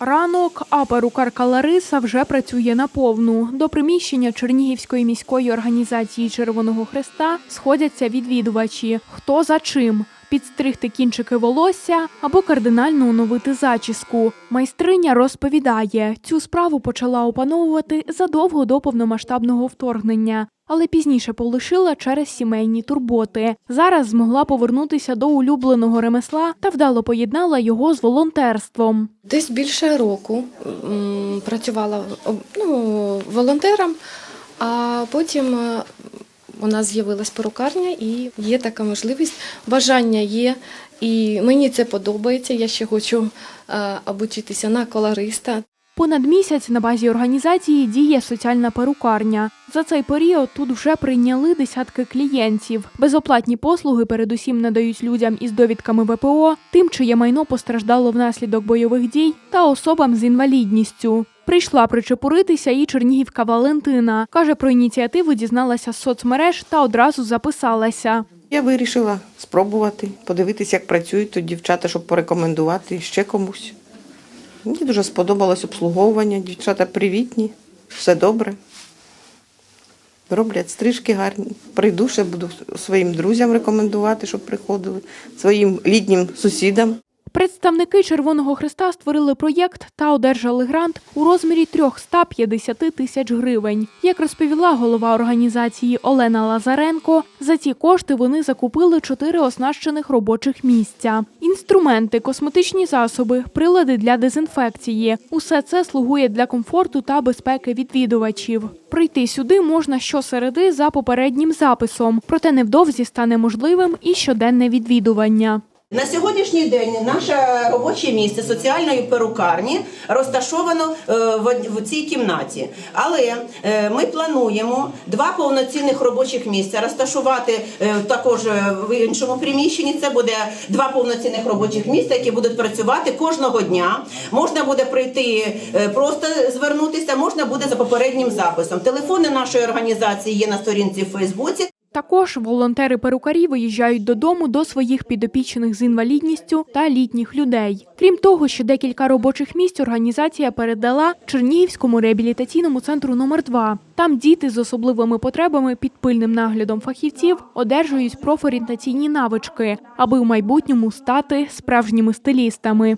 Ранок, а перукарка Лариса вже працює наповну. До приміщення Чернігівської міської організації Червоного Хреста сходяться відвідувачі. Хто за чим? Підстригти кінчики волосся або кардинально оновити зачіску. Майстриня розповідає, цю справу почала опановувати задовго до повномасштабного вторгнення, але пізніше полишила через сімейні турботи. Зараз змогла повернутися до улюбленого ремесла та вдало поєднала його з волонтерством. Десь більше року працювала ну, волонтером, а потім е, у нас з'явилась перукарня і є така можливість. Бажання є, і мені це подобається. Я ще хочу е, обучитися на колориста. Понад місяць на базі організації діє соціальна перукарня. За цей період тут вже прийняли десятки клієнтів. Безоплатні послуги передусім надають людям із довідками ВПО, тим, чиє майно постраждало внаслідок бойових дій, та особам з інвалідністю. Прийшла причепуритися і чернігівка Валентина. Каже, про ініціативу дізналася з соцмереж та одразу записалася. Я вирішила спробувати, подивитися, як працюють тут дівчата, щоб порекомендувати ще комусь. Мені дуже сподобалось обслуговування. Дівчата привітні, все добре. Роблять стрижки гарні. Прийду, ще буду своїм друзям рекомендувати, щоб приходили, своїм літнім сусідам. Представники Червоного Христа створили проєкт та одержали грант у розмірі 350 тисяч гривень. Як розповіла голова організації Олена Лазаренко, за ці кошти вони закупили чотири оснащених робочих місця: інструменти, косметичні засоби, прилади для дезінфекції. Усе це слугує для комфорту та безпеки відвідувачів. Прийти сюди можна щосереди за попереднім записом, проте невдовзі стане можливим і щоденне відвідування. На сьогоднішній день наше робоче місце соціальної перукарні розташовано е, в цій кімнаті. Але е, ми плануємо два повноцінних робочих місця розташувати е, також в іншому приміщенні. Це буде два повноцінних робочих місця, які будуть працювати кожного дня. Можна буде прийти просто звернутися, можна буде за попереднім записом. Телефони нашої організації є на сторінці в Фейсбуці. Також волонтери-перукарі виїжджають додому до своїх підопічних з інвалідністю та літніх людей. Крім того, ще декілька робочих місць організація передала Чернігівському реабілітаційному центру номер 2 Там діти з особливими потребами під пильним наглядом фахівців одержують профорієнтаційні навички, аби в майбутньому стати справжніми стилістами.